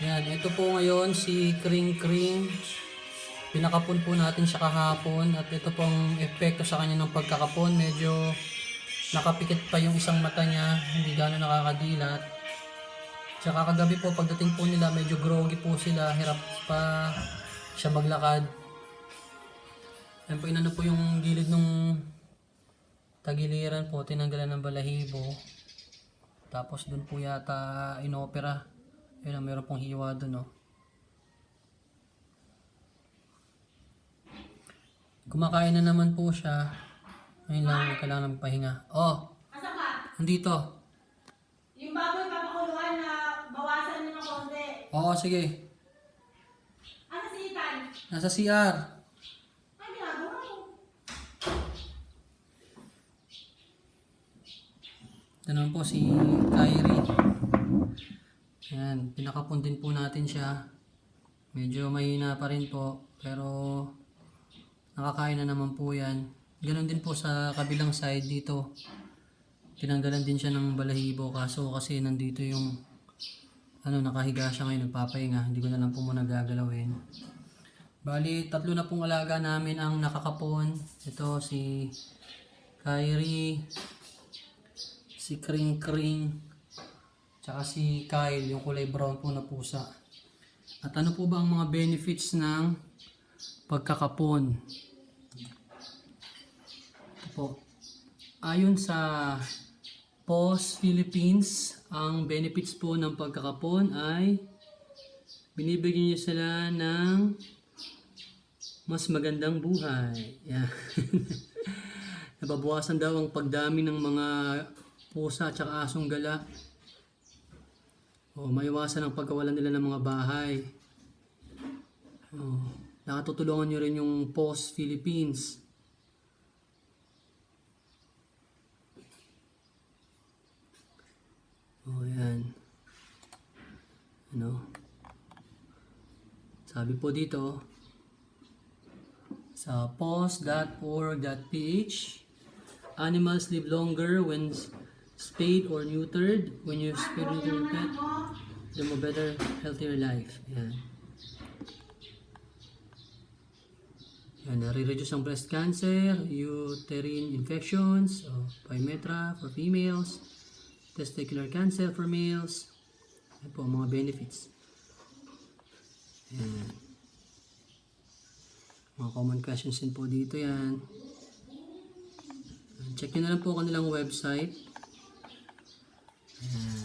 Yan, ito po ngayon si Kring Kring. Pinakapon po natin siya kahapon at ito pong epekto sa kanya ng pagkakapon. Medyo nakapikit pa yung isang mata niya, hindi gano'n nakakadilat. Tsaka kagabi po pagdating po nila medyo groggy po sila, hirap pa siya maglakad. Yan po inano po yung gilid nung tagiliran po, tinanggalan ng balahibo. Tapos dun po yata inopera. Yun, meron pong hiwa dun, oh. Kumakain na naman po siya. Ngayon lang, kailangan ng pahinga. Oh, Asa ka? andito. Yung baboy papakuluan na bawasan mo ng konti. Oo, sige. Ano si Ethan? Nasa CR. Ay, ginagawa mo. Ito naman po si Kyrie. Yan, pinakapon din po natin siya. Medyo mahina pa rin po, pero nakakain na naman po yan. Ganon din po sa kabilang side dito. Tinanggalan din siya ng balahibo kaso kasi nandito yung ano nakahiga siya ngayon nagpapahinga. Hindi ko na lang po muna gagalawin. Bali, tatlo na pong alaga namin ang nakakapon. Ito si Kyrie, si Kring Kring, tsaka si Kyle, yung kulay brown po na pusa. At ano po ba ang mga benefits ng pagkakapon? Ito po. Ayon sa POS Philippines, ang benefits po ng pagkakapon ay binibigyan niyo sila ng mas magandang buhay. Yan. Nababawasan daw ang pagdami ng mga pusa at asong gala. O, maiwasan ang pagkawalan nila ng mga bahay. O, nakatutulungan nyo rin yung POS Philippines. O, yan. Ano? Sabi po dito, sa pos.org.ph Animals live longer when spayed or neutered. When you spay or neuter your pet, the more better, healthier life. Yan. Yan, nare-reduce ang breast cancer, uterine infections, oh, pyometra for females, testicular cancer for males. Yan po, mga benefits. Yan. Mga common questions din po dito yan. Check nyo na lang po kanilang website. Ayan.